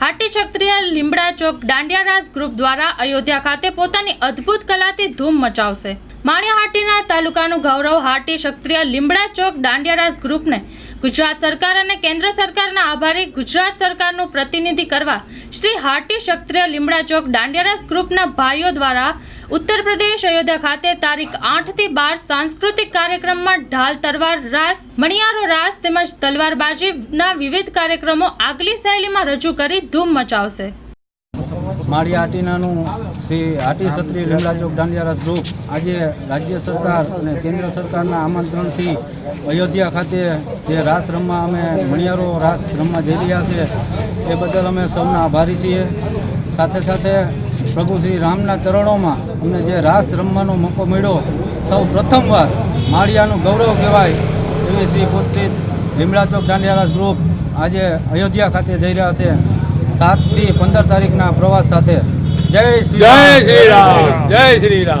હાટી ક્ષત્રિય લીમડા ચોક દાંડિયા રાસ ગ્રુપ દ્વારા અયોધ્યા ખાતે પોતાની અદ્ભુત કલાથી ધૂમ મચાવશે. માળિયાહાટીના તાલુકાનું ગૌરવ હાટી ક્ષત્રિય લીમડા ચોક દાંડિયા રાસ ગ્રુપને ગુજરાત સરકાર અને કેન્દ્ર સરકારના આભારી ગુજરાત સરકારનું પ્રતિનિધિ કરવા શ્રી હાટી ક્ષત્રિય લીમડા ચોક દાંડિયારાસ ગ્રુપના ભાઈઓ દ્વારા ઉત્તર પ્રદેશ, અયોધ્યા ખાતે તારીખ આઠથી બાર સાંસ્કૃતિક કાર્યક્રમમાં ઢાલ, તલવાર રાસ, મણિયારો રાસ તેમજ તલવારબાજીના વિવિધ કાર્યક્રમો આગલી શૈલીમાં રજૂ કરી ધૂમ મચાવશે. મારી આટીનાનું શ્રી આટી સત્રી લીમડા ચોક દાંડિયારાસ ગ્રુપ આજે રાજ્ય સરકાર અને કેન્દ્ર સરકારના આમંત્રણથી અયોધ્યા ખાતે જે રાસ રમવા અમે મણિયારો રાસ રમવા જઈ રહ્યા છે, એ બદલ અમે સૌના આભારી છીએ. સાથે સાથે પ્રભુ શ્રી રામના ચરણોમાં અમને જે રાસ રમવાનો મોકો મળ્યો સૌ પ્રથમવાર માળિયાનું ગૌરવ કહેવાય એવી શ્રી પુષ્ટિત લીમડા ચોક દાંડિયારાસ ગ્રુપ આજે અયોધ્યા ખાતે જઈ રહ્યા છે. સાતથી પંદર તારીખના પ્રવાસ સાથે. જય શ્રી જય શ્રી રામ. જય શ્રી રામ.